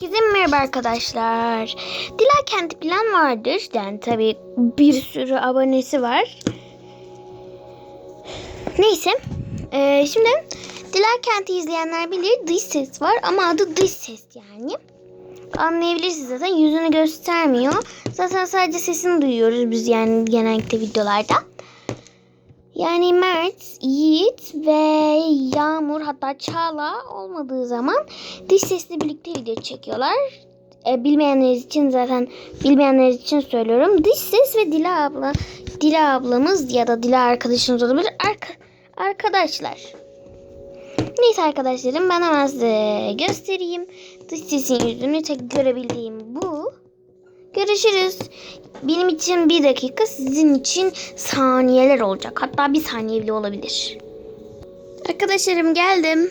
Herkese merhaba arkadaşlar. Dila kendi plan vardır. Yani tabii bir sürü abonesi var. Neyse. Ee, şimdi Dila Kent'i izleyenler bilir. Dış ses var ama adı dış ses yani. Anlayabilirsiniz zaten. Yüzünü göstermiyor. Zaten sadece sesini duyuyoruz biz yani genellikle videolarda. Yani Mert, Yiğit ve Yağmur hatta Çağla olmadığı zaman dış sesle birlikte video çekiyorlar. E, bilmeyenler için zaten bilmeyenler için söylüyorum. Dış ses ve Dila abla, Dila ablamız ya da Dila arkadaşımız olabilir. Arka, arkadaşlar. Neyse arkadaşlarım ben hemen size göstereyim. Dış sesin yüzünü tek görebildiğim. Görüşürüz. Benim için bir dakika, sizin için saniyeler olacak. Hatta bir saniye bile olabilir. Arkadaşlarım geldim.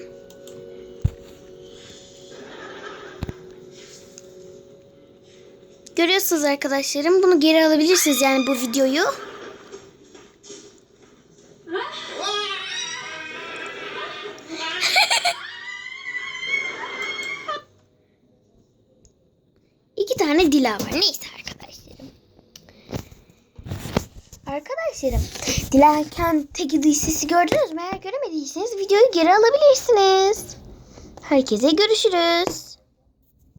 Görüyorsunuz arkadaşlarım. Bunu geri alabilirsiniz yani bu videoyu. Tane dila var. Neyse arkadaşlarım. Arkadaşlarım, dilerken teki dış sesi gördünüz mü? Eğer göremediyseniz videoyu geri alabilirsiniz. Herkese görüşürüz.